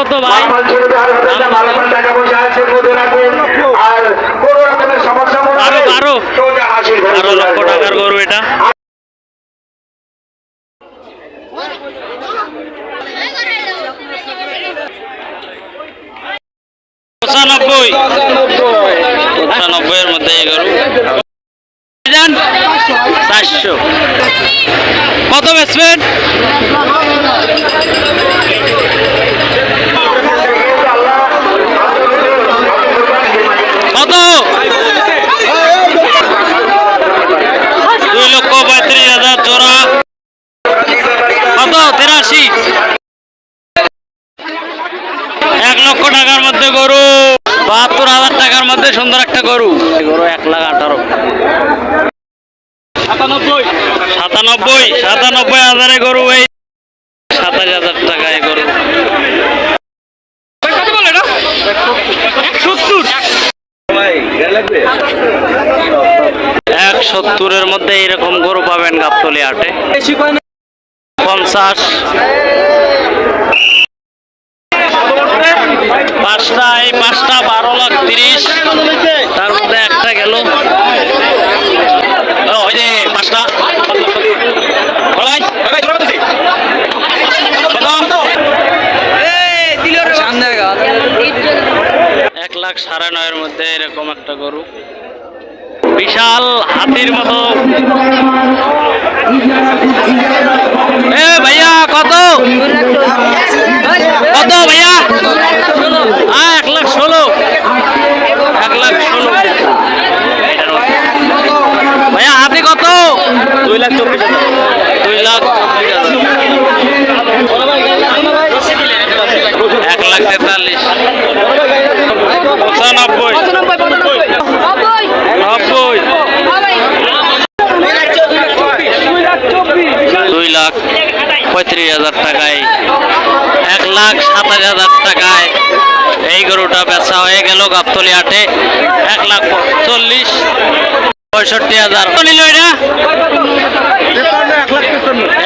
কত ভাই। আর লক্ষ টাকার গরু এটা। পঁচানব্বই। পঁচানব্বই এর মধ্যে এই গরু। চারশো কত দুই লক্ষ পঁয়ত্রিশ হাজার জোড়া কত তিরাশি এক লক্ষ টাকার মধ্যে গরু বাহাত্তর হাজার টাকার মধ্যে সুন্দর একটা গরু। গরু এক লাখ আঠারো সাতানব্বই? সাতানব্বই সাতানব্বই হাজারে গরু এই সাতাশ হাজার টাকায় গরু। এক সত্তরের মধ্যে এরকম গরু পাবেন গাবতলি হাটে। পঞ্চাশ। লাখ সাড়ে নয়ের মধ্যে এরকম একটা গরু। বিশাল হাতির মতো। এ ভাইয়া কত? কত ভাইয়া? এক লাখ ষোলো। এক লাখ ষোলো। ভাইয়া হাতি কত? দুই লাখ চব্বিশ দুই লাখ এক লাখ তেতাল্লিশ। পঁচানব্বই। নব্বই। দুই লাখ পঁয়ত্রিশ হাজার টাকায় এক লাখ সাতাশ হাজার টাকায় এই গরুটা বেচা হয়ে গেল গাবতলি হাটে। এক লাখ চল্লিশ পঁয়ষট্টি হাজার। নিল এটা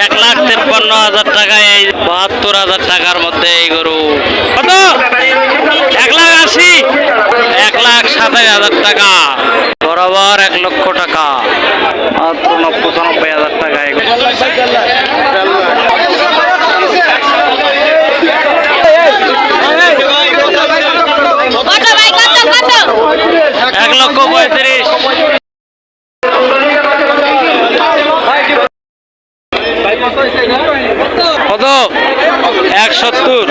এক লাখ তেপ্পান্ন হাজার টাকায় এই বাহাত্তর হাজার টাকার মধ্যে এই গরু কত এক লাখ আশি এক লাখ সাতাশ হাজার টাকা। বরাবর এক লক্ষ টাকা। মাত্র নব্বই, পঁচানব্বই হাজার টাকা এক লক্ষ পঁয়ত্রিশ। কত? এক সত্তর।